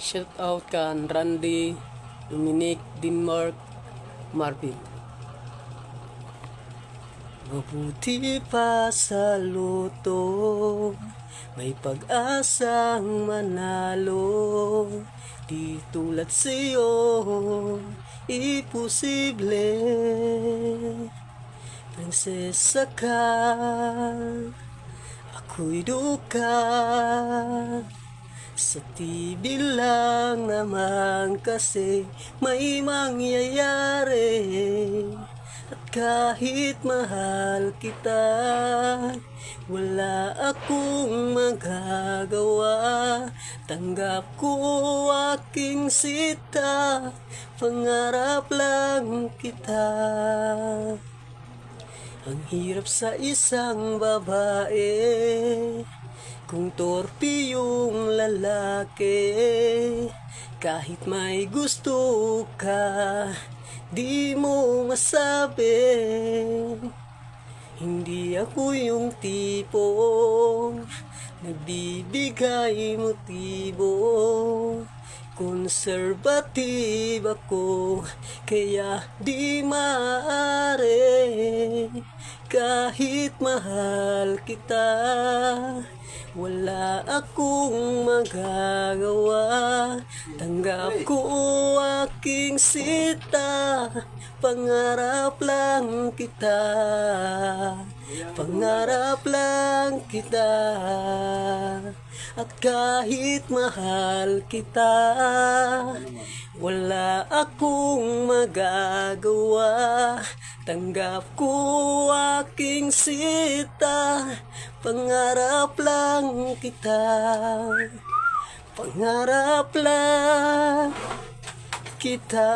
Shout out kan Randy, Dominic, Denmark, Marvin. Mabuti pa sa luto May pag-asang manalo. Di tulad sa'yo Imposible. Prinsesa ka Ako'y duka Sa TV lang naman kasi May mangyayari. At kahit mahal kita Wala akong magagawa. Tanggap ko aking sita Pangarap lang kita. Ang hirap sa isang babae Kung torpi yung lalaki Kahit may gusto ka Di mo masabi. Hindi ako yung tipong Nagbibigay motibo. Conservative ako Kaya di maaari. Kahit mahal kita akong magagawa. Tanggap ko aking sita Pangarap lang kita. Pangarap lang kita. At kahit mahal kita Wala akong magagawa Tanggap ko aking sita. Pangarap lang kita. Pangarap lang kita